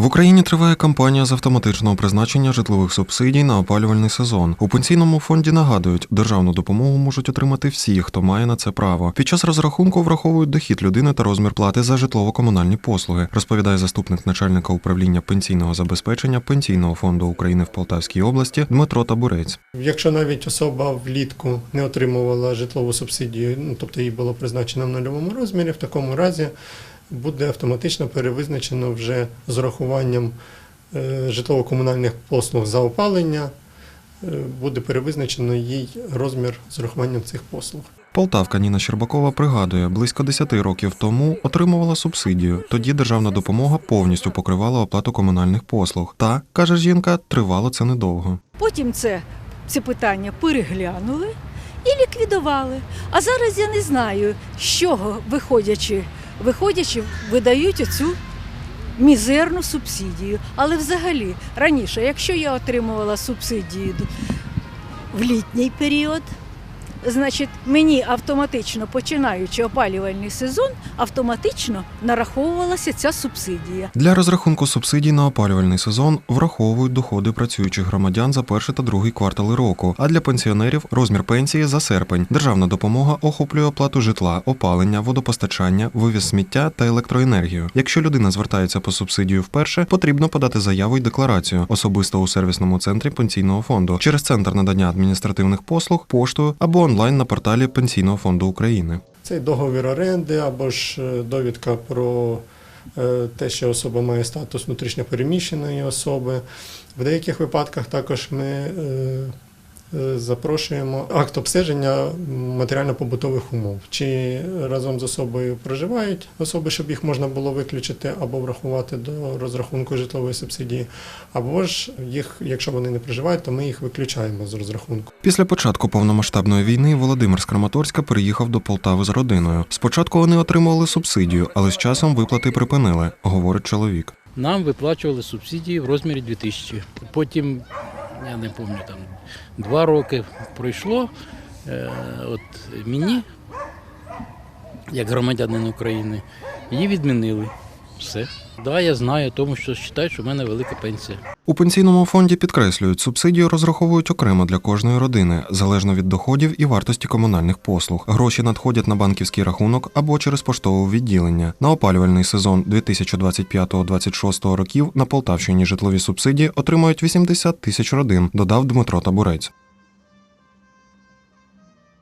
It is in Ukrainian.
В Україні триває кампанія з автоматичного призначення житлових субсидій на опалювальний сезон. У пенсійному фонді нагадують, державну допомогу можуть отримати всі, хто має на це право. Під час розрахунку враховують дохід людини та розмір плати за житлово-комунальні послуги, розповідає заступник начальника управління пенсійного забезпечення Пенсійного фонду України в Полтавській області Дмитро Табурець. Якщо навіть особа влітку не отримувала житлову субсидію, ну тобто їй було призначено в нульовому розмірі, в такому разі буде автоматично перевизначено вже з урахуванням е, житлово-комунальних послуг за опалення, е, буде перевизначено їй розмір з урахуванням цих послуг. Полтавка Ніна Щербакова пригадує, близько 10 років тому отримувала субсидію. Тоді державна допомога повністю покривала оплату комунальних послуг. Та каже жінка, тривало це недовго. Потім це, це питання переглянули і ліквідували. А зараз я не знаю, з чого виходячи, виходячи, видають оцю мізерну субсидію. Але взагалі, раніше, якщо я отримувала субсидію в літній період, значить мені автоматично, починаючи опалювальний сезон, автоматично нараховувалася ця субсидія. Для розрахунку субсидій на опалювальний сезон враховують доходи працюючих громадян за перший та другий квартали року. А для пенсіонерів розмір пенсії за серпень. Державна допомога охоплює оплату житла, опалення, водопостачання, вивіз сміття та електроенергію. Якщо людина звертається по субсидію вперше, потрібно подати заяву й декларацію особисто у сервісному центрі пенсійного фонду через центр надання адміністративних послуг, поштою або онлайн на порталі Пенсійного фонду України. Цей договір оренди або ж е, довідка про е, те, що особа має статус внутрішньопереміщеної особи. В деяких випадках також ми е, запрошуємо акт обстеження матеріально-побутових умов. Чи разом з особою проживають особи, щоб їх можна було виключити або врахувати до розрахунку житлової субсидії, або ж їх, якщо вони не проживають, то ми їх виключаємо з розрахунку. Після початку повномасштабної війни Володимир з Краматорська переїхав до Полтави з родиною. Спочатку вони отримували субсидію, але з часом виплати припинили, говорить чоловік. Нам виплачували субсидії в розмірі 2000. Потім, я не пам'ятаю, там два роки пройшло. Е, от мені, як громадянин України, її відмінили. Все. Да, я знаю, тому що вважаю, що в мене велика пенсія. У пенсійному фонді підкреслюють, субсидію розраховують окремо для кожної родини, залежно від доходів і вартості комунальних послуг. Гроші надходять на банківський рахунок або через поштове відділення. На опалювальний сезон 2025-2026 років на Полтавщині житлові субсидії отримають 80 тисяч родин, додав Дмитро Табурець.